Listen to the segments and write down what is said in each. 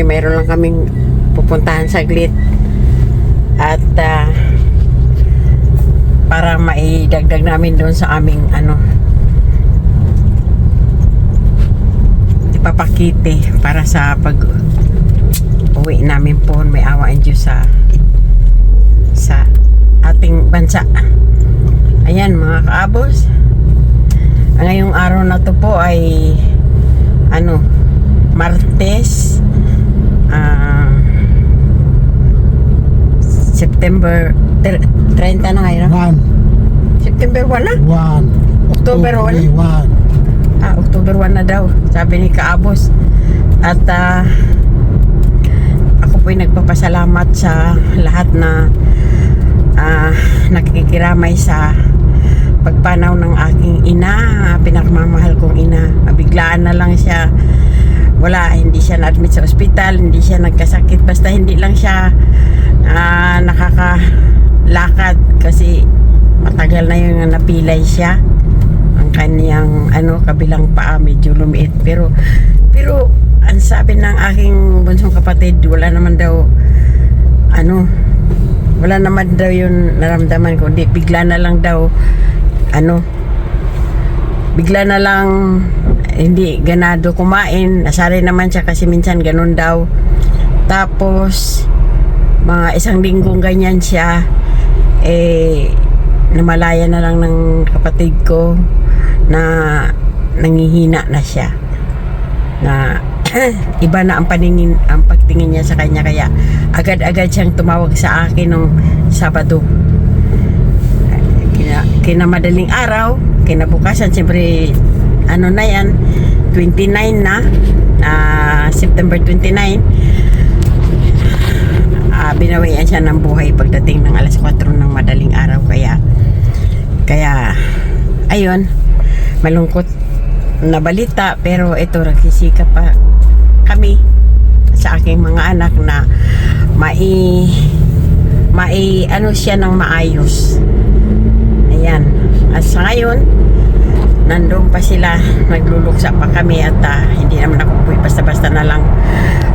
kami mayroon lang kaming pupuntahan saglit. At ah, para maidagdag namin doon sa aming ano ipapakite para sa pag uwi namin po may awa ang Diyos sa sa ating bansa. Ayan mga kaabos. Ngayong araw na to po ay ano Martes ah, September ter- 30 na ngayon One, September 1 na one. October two, one. three, one. Ah, October 1 na daw. Sabi ni Kaabos. At ah, ako po'y nagpapasalamat sa lahat na ah, nakikiramay sa pagpanaw ng aking ina, ah, pinakmamahal kong ina. Mabiglaan na lang siya. Wala, hindi siya na-admit sa ospital, hindi siya nagkasakit. Basta hindi lang siya ah, nakakalakad kasi matagal na yung napilay siya ang kaniyang ano kabilang paa medyo lumiit pero pero ang sabi ng aking bunsong kapatid wala naman daw ano wala naman daw yun naramdaman ko di bigla na lang daw ano bigla na lang hindi ganado kumain. Nasari naman siya kasi minsan ganun daw. Tapos mga isang linggong ganyan siya. Eh namalaya na lang ng kapatid ko na nangihina na siya. Na iba na ang paningin ang pagtingin niya sa kanya. Kaya agad-agad siyang tumawag sa akin nung Sabado kina, kinamadaling araw kinabukasan siyempre ano na yan 29 na ah, September 29 ah, binawian siya ng buhay pagdating ng alas 4 ng madaling araw. Kaya kaya ayun malungkot na balita pero ito nagsisika pa kami sa aking mga anak na mai mai ano siya ng maayos ayan. At sa ngayon nandoon pa sila. Nagluluksa pa kami at ah, hindi naman ako po basta-basta na lang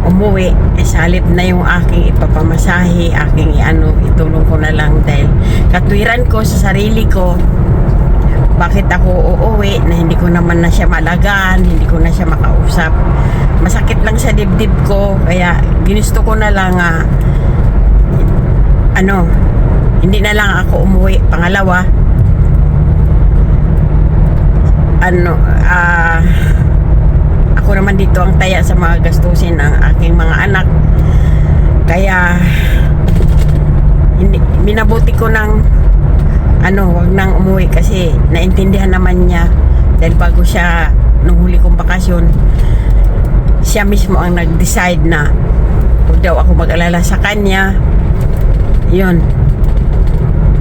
umuwi. Eh, sa halip na yung aking ipapamasahe aking ano itulong ko na lang dahil katwiran ko sa sarili ko bakit ako uuwi na hindi ko naman na siya malagaan hindi ko na siya makausap. Masakit lang sa dibdib ko kaya ginusto ko na lang ah, ano hindi na lang ako umuwi. Pangalawa ano ah ako naman dito ang taya sa mga gastusin ng aking mga anak. Kaya hindi minabuti ko ng ano wag nang umuwi kasi naintindihan naman niya. Dahil bago siya nung huli kong bakasyon siya mismo ang nag-decide na huwag daw ako mag-alala sa kanya. Yun.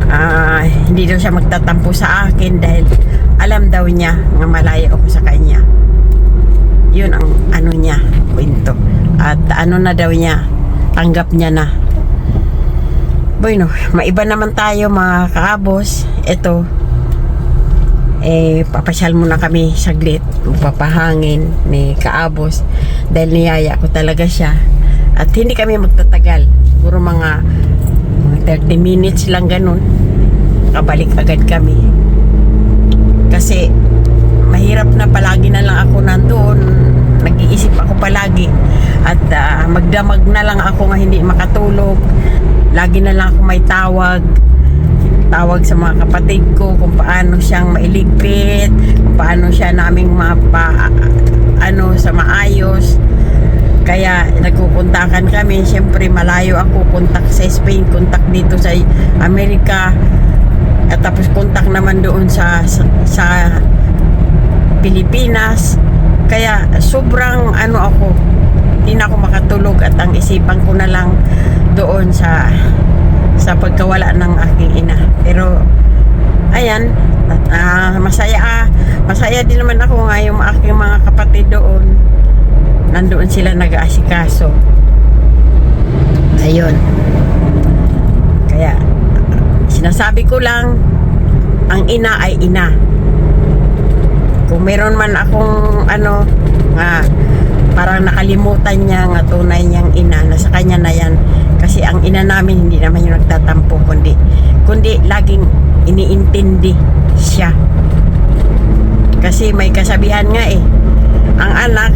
Ah hindi daw siya magtatampo sa akin dahil alam daw niya na malayo ako sa kanya. Yun ang ano niya kwento. At ano na daw niya tanggap niya na. Bueno maiba naman tayo mga kaabos ito eh papasyal muna kami saglit. Papahangin ni kaabos. Dahil niyaya ko talaga siya. At hindi kami magtatagal. Puro mga 30 minutes lang ganun. Kabalik agad kami kasi mahirap na palagi na lang ako nandoon. Nag-iisip ako palagi. At ah, magdamag na lang ako nga hindi makatulog. Lagi na lang ako may tawag. Tawag sa mga kapatid ko kung paano siyang mailigpit kung paano siya naming mapa ano sa maayos. Kaya nagkukuntakan kami. Siyempre malayo ako. Kontak sa Spain kontak dito sa Amerika at tapos kontak naman doon sa sa, sa Pilipinas kaya sobrang ano ako hindi na ako makatulog at ang isipan ko na lang doon sa sa pagkawala ng aking ina pero ayan ah, masaya ah, masaya din naman ako nga yung aking mga kapatid doon nandoon sila nag-aasikaso. Ayun. Kaya, sinasabi ko lang, ang ina ay ina. Kung meron man akong ano, nga parang nakalimutan niya nga tunay niyang ina, nasa kanya na yan. Kasi ang ina namin hindi naman yung nagtatampo, kundi, kundi laging iniintindi siya. Kasi may kasabihan nga eh, ang anak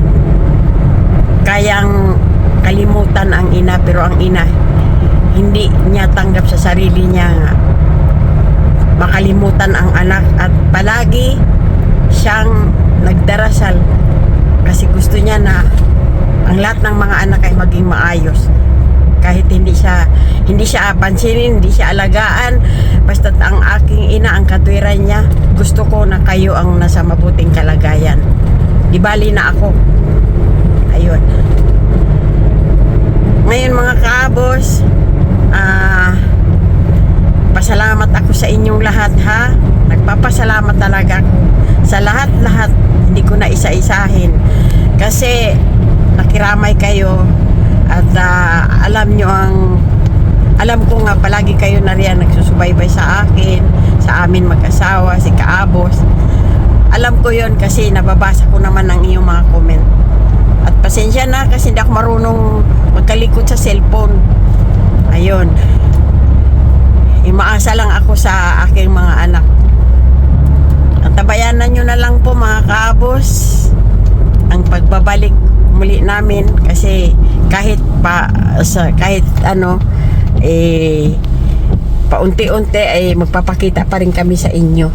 kayang kalimutan ang ina pero ang ina hindi niya tanggap sa sarili niya nga makalimutan ang anak at palagi siyang nagdarasal kasi gusto niya na ang lahat ng mga anak ay maging maayos. Kahit hindi siya hindi siya pansinin, hindi siya alagaan basta ang aking ina ang katwiran niya gusto ko na kayo ang nasa mabuting kalagayan. Di bali na ako. Ayun. Ngayon mga kaabos ah pasalamat ako sa inyong lahat ha? Nagpapasalamat talaga sa lahat-lahat. Hindi ko na isa-isahin. Kasi nakiramay kayo at ah, alam nyo ang alam ko nga palagi kayo na riyan nagsusubaybay sa akin sa amin mag-asawa si Kaabos. Alam ko yon kasi nababasa ko naman ang iyong mga comment. At pasensya na kasi hindi ako marunong magkalikot sa cellphone. Ayun Imaasa lang ako sa aking mga anak. At tabayanan nyo na lang po mga kaabos. Ang pagbabalik muli namin kasi kahit pa sa kahit ano eh paunti-unti ay magpapakita pa rin kami sa inyo.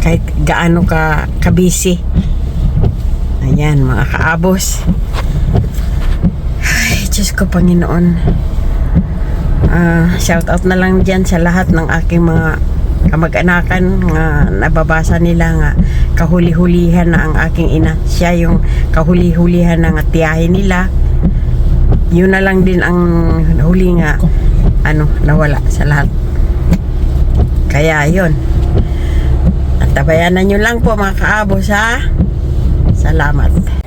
Kahit gaano ka kabisi ayan mga kaabos. Ay Diyos ko Panginoon Ah, shout out na lang dyan sa lahat ng aking mga kamag-anakan nga nababasa nila nga kahuli-hulihan na ang aking ina. Siya yung kahuli-hulihan na nga nila. Yun na lang din ang huli nga ano, nawala sa lahat. Kaya yun. At tabayanan nyo lang po mga kaabos ha. Salamat.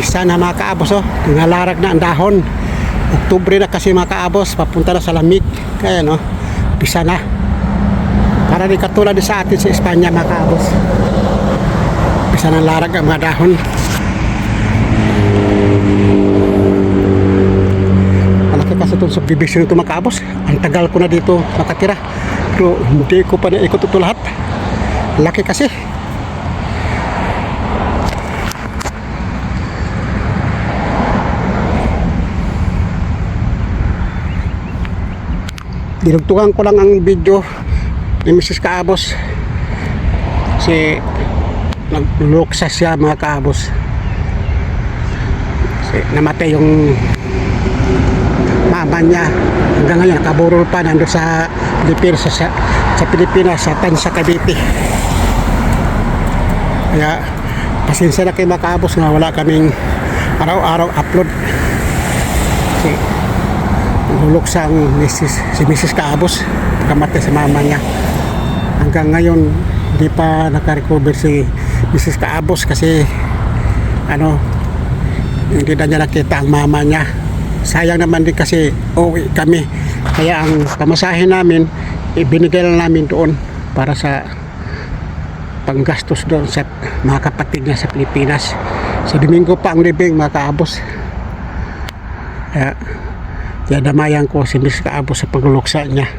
Pisa na mga kaabos oh. Nangalarag na ang dahon. Oktubre na kasi mga kaabos. Papunta na sa lamig. Kaya no. Pisa na. Para di katulad sa atin sa Espanya mga kaabos. Bisa ng larag ang mga dahon. Malaki kasi itong subdivision ito mga kaabos. Ang tagal ko na dito nakatira. Pero hindi ko pa naikot ito lahat. Laki kasi. Dinugtungan ko lang ang video ni Mrs. Kaabos. Kasi nagluksa siya mga kaabos. Kasi namatay yung mama niya. Hanggang ngayon nakaburol pa nando sa Pilipinas sa, sa Pilipinas sa Tansa Cavite. Kaya pasensya na kay mga kaabos na wala kaming araw-araw upload. Kasi luluksa ang Mrs. si Mrs. Kaabos kamatay sa mama niya hanggang ngayon hindi pa nakarecover si Mrs. Kaabos kasi ano hindi na niya nakita ang mama niya sayang naman din kasi uwi kami kaya ang pamasahe namin ibinigay lang namin doon para sa panggastos doon sa mga kapatid niya sa Pilipinas sa Domingo pa ang libing mga kaabos kaya kaya damayan ko si Miss Kaabo sa pagluluksa niya.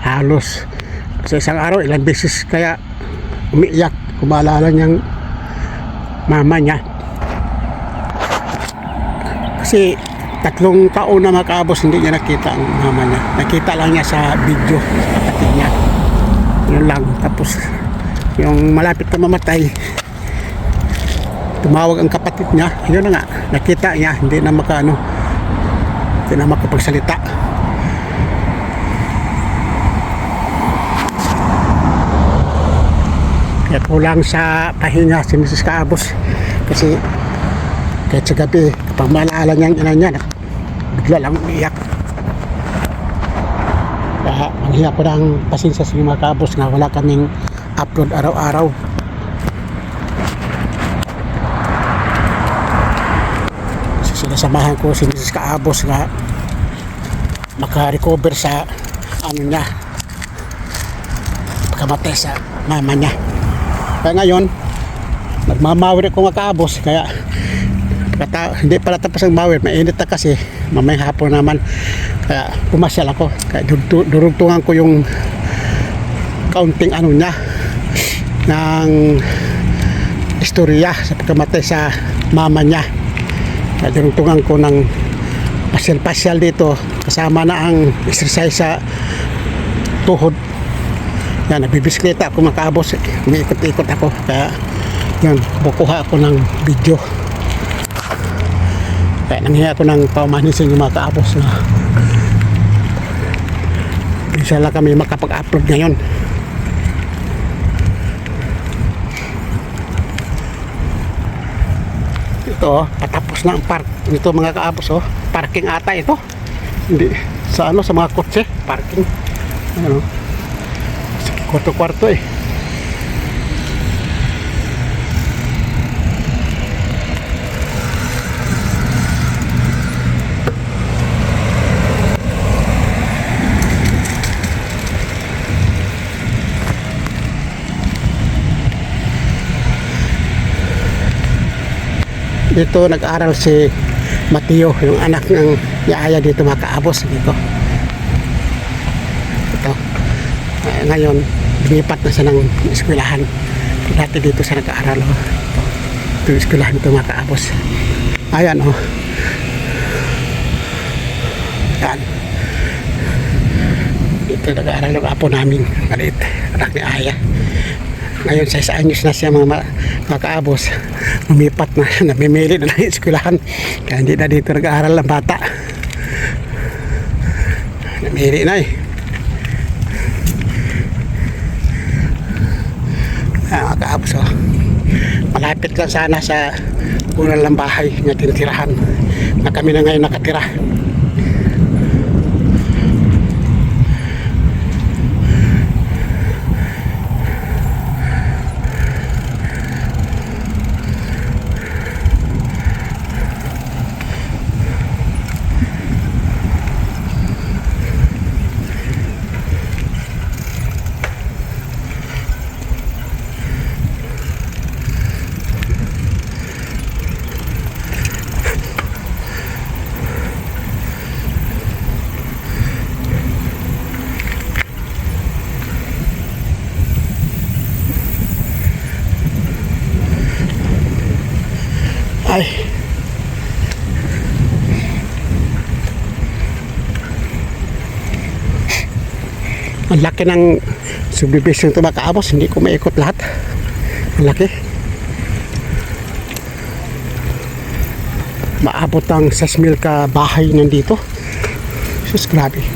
Halos sa isang araw, ilang beses kaya umiiyak. Kumalala niyang mama niya. Kasi tatlong taon na makaabos hindi niya nakita ang mama niya. Nakita lang niya sa video sa kapatid niya. Yun lang. Tapos yung malapit na mamatay, tumawag ang kapatid niya. Yun na nga, nakita niya, hindi na makaano, hindi na makapagsalita. Kaya kulang sa pahinga si Mrs. Kaabos kasi kahit sa gabi, kapag maalala niya ang ina niya, bigla lang umiyak. Kaya ang hiya ko ng pasensya sa mga kaabos na wala kaming upload araw-araw. So, sinasamahan ko si Mrs. Kaabos na maka-recover sa ano niya pagkamatay sa mama niya. Kaya ngayon nagmamawir ako mga kaabos kaya kata, hindi pala tapos ang mawir. Mainit na kasi mamay hapon naman. Kaya pumasyal ako. Kaya durugtu- durugtungan ko yung kaunting ano niya ng istorya sa pagkamatay sa mama niya kaya dinugtungan ko ng pasyal-pasyal dito. Kasama na ang exercise sa tuhod. Yan nabibisikleta ako makaabos umiikot-ikot ako. Kaya yan bukuha ako ng video. Kaya nanghiya ako ng yung mga kaabos na isa lang kami makapag-upload ngayon. Ito oh, patapos na ang park nito mga kaabos oh. Parking ata ito. Hindi sa ano sa mga kotse. Parking. Ano? Kwarto kwarto eh dito nag-aral si Mateo yung anak ng yaya dito makaabos dito. Ito. Eh, ngayon lumipat na siya ng eskwelahan. Dati dito siya nag-aaral oh. ito, ito yung eskwelahan ito makaabos ayan oh. Yan dito nag-aaral yung apo namin maliit anak ni Aya ngayon sa anyos na siya mga ma- makaabos lumipat na namimili na ng eskwelahan. Kaya hindi na dito nag-aaral ng bata. Namili na eh. Ah, makaabos oh. malapit lang sana sa unang lang bahay tinitirahan. Na kami na ngayon nakatira laki ng subdivision ito mga kaabos. Hindi ko maikot lahat. Ang laki. Maabot ang 6,000 ka bahay nandito. Sus, grabe.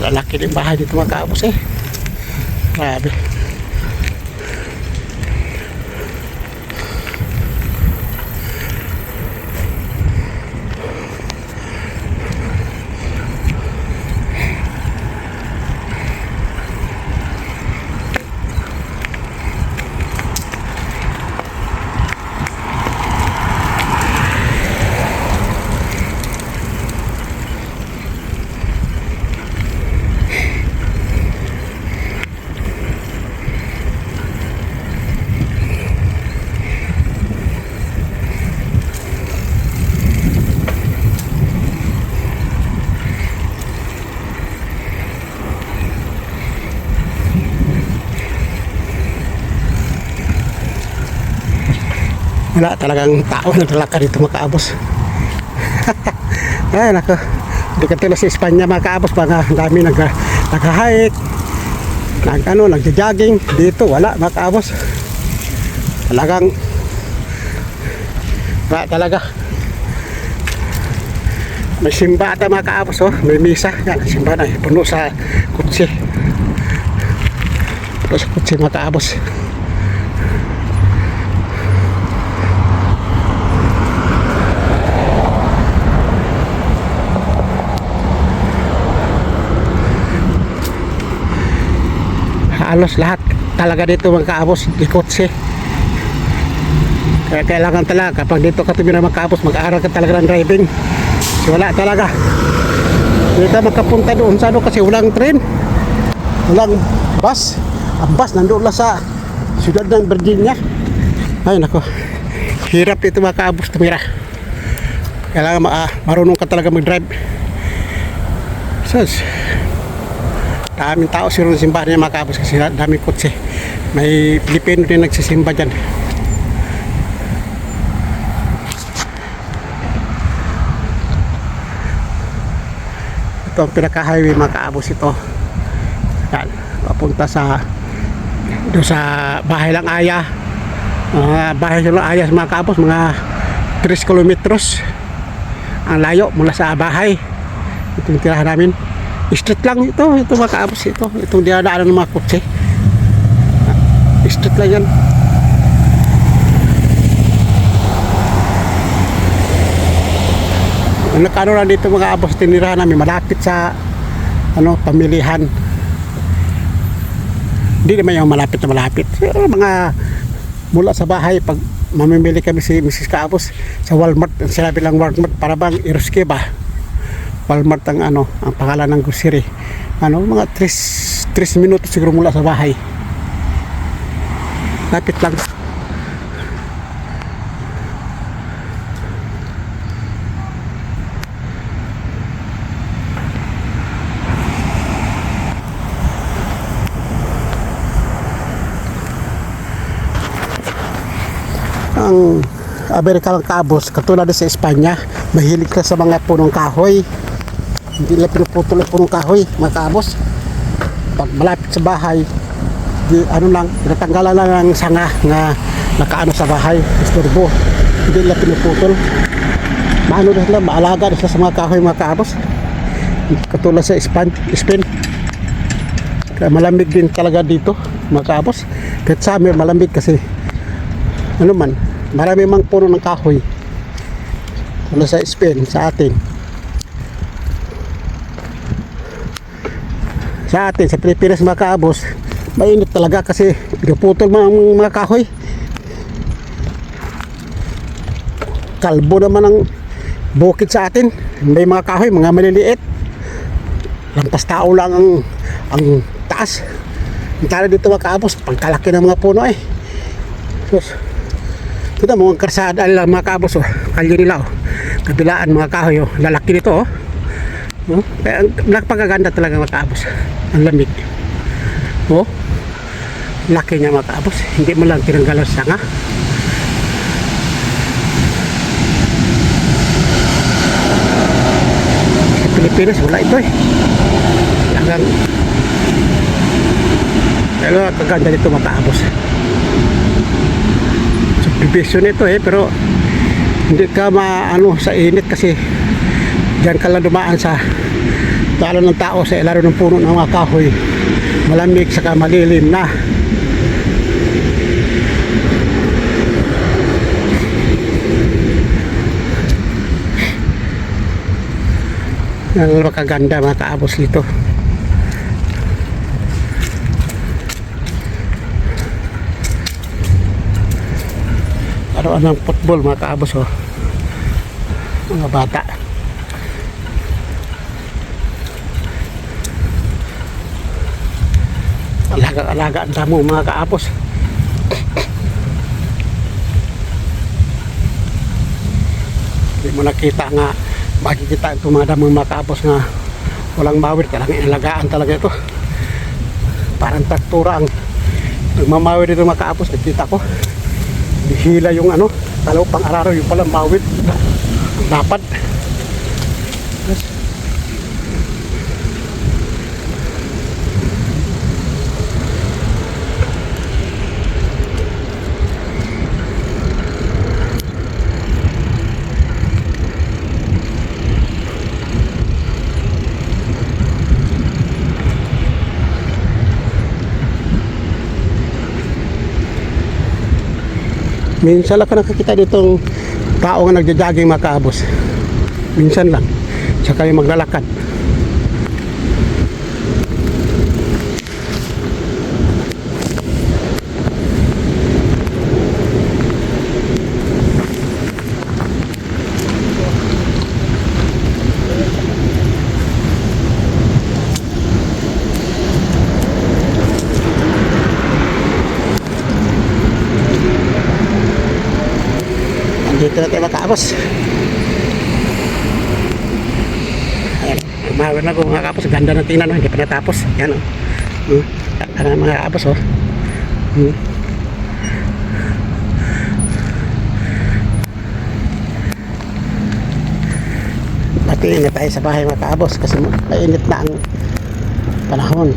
Malalaki din bahay dito mga kaabos eh. Grabe. Wala talagang tao na talaka dito mga kaabos. Ay nako. Hindi ka tila sa Espanya mga kaabos. Mga dami nag, nag-hike. Nag, ano, nagja-jogging. Dito wala mga kaabos. Talagang wala talaga. May simba ata mga kaabos oh. May misa. Yan, simba na. Puno sa kutsi. Puno sa kutsi mga halos lahat. Talaga dito mga kaabos di kotse. Kaya kailangan talaga kapag dito ka tumira mga mag-aaral ka talaga ng driving. Kasi wala talaga. Hindi ka makapunta doon sa ano kasi walang train. Walang bus. Ang bus nandoon lang sa siyudad ng Virginia. Ay nako. Hirap dito mga tumira. Kailangan ma marunong ka talaga mag-drive. Sus daming tao siguro sa simbahan niya mga kasi daming kotse. May Pilipino din nagsisimba dyan. Ito ang pinaka-highway mga ito. Yan papunta sa doon sa bahay lang aya. Mga bahay lang aya mga kaabos mga 3 kilometros. Ang layo mula sa bahay. Ito yung tirahan namin Street lang ito, ito mga kaabos ito. Itong dinadaanan ng mga kotse. Street lang yan. Nakano lang dito mga abos tinirahan namin malapit sa ano pamilihan. Hindi naman yung malapit na malapit. Pero mga mula sa bahay pag mamimili kami si Mrs. Kaabos sa Walmart, sinabi lang Walmart para bang Iruski ba? Walmart ang ano, ang pangalan ng grocery. Ano, mga 3 3 minutos siguro mula sa bahay. Lapit lang. ang Amerikanong kabos katulad sa Espanya mahilig ka sa mga punong kahoy hindi lang pinuputol punong kahoy mga kabos pag malapit sa bahay di, ano lang natanggalan lang ng sanga na nakaano sa bahay isturbo hindi lang pinuputol. Maano na sila maalaga na sa mga kahoy mga kabos katulad sa Spain, Spain kaya malamig din talaga dito mga kabos kahit summer malamig kasi ano man, marami mang puno ng kahoy. Wala sa Spain, sa atin. Sa atin, sa Pilipinas mga kaabos, mainit talaga kasi pinuputol mga, mga kahoy. Kalbo naman ang bukid sa atin. May mga kahoy, mga maliliit. Lampas tao lang ang, ang taas. Tala dito mga kaabos, pangkalaki ng mga puno eh. Sus. Ito mo, ang karsada nila mga kabos, oh. kalye nila, oh. kabilaan mga kahoy, oh. lalaki nito, oh. Oh, Kaya ang nagpagaganda talaga mga kabos. Ang lamig. Oh. Laki niya mga kaabos. Hindi mo lang tinanggalan sa sanga. Sa Pilipinas, wala ito eh. Talagang pero kaganda nito mga kaabos. Subdivision ito eh, pero hindi ka maano sa init kasi diyan ka lang dumaan sa talo ng tao sa ilaro ng puno ng mga kahoy malamig saka malilim na Ang makaganda mga kaabos dito. Araw ng football mga kaabos oh. Mga bata. Alaga-alaga ang damo mga kaabos. Hindi mo nakita nga makikita itong mga damo mga kaabos nga walang mawid. Kailangan ilagaan talaga ito. Parang traktura ang nagmamawid ito mga kaabos. Nakita ko. Hila yung ano, talaw pang araro yung palang mawid. Dapat. Minsan lang ka nakakita ditong tao nga nagja-jogging mga. Minsan lang. Tsaka yung maglalakad. Na makapos. Ayan. Umawin na ko mga kapos. Ganda ng tingnan. Hindi pa natapos. Yan o. Hmm. Ano mga kapos o. Hmm. Patingin na tayo sa bahay mga kaabos kasi mainit na ang panahon.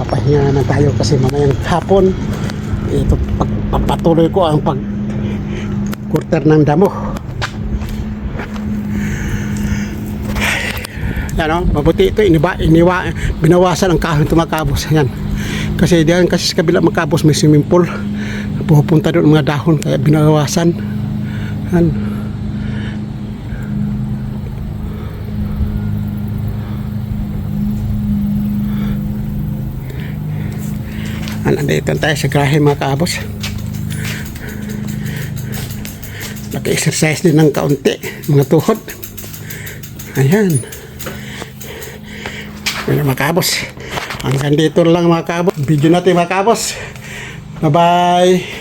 Papahinga na tayo kasi mamayang hapon ito pagpapatuloy ko ang pag quarter ng damo. Yan o, mabuti ito, iniba, iniwa, binawasan ang kahoy tumakabos. Yan. Kasi diyan kasi sa kabila makabos may swimming pool. Pupunta doon mga dahon kaya binawasan. Yan. Yan, Nandito tayo sa grahe mga kaabos. Nag-exercise din ng kaunti, mga tuhod. Ayan. Ayan mga kabos. Hanggang dito lang mga kabos. Video natin mga kabos. Bye-bye.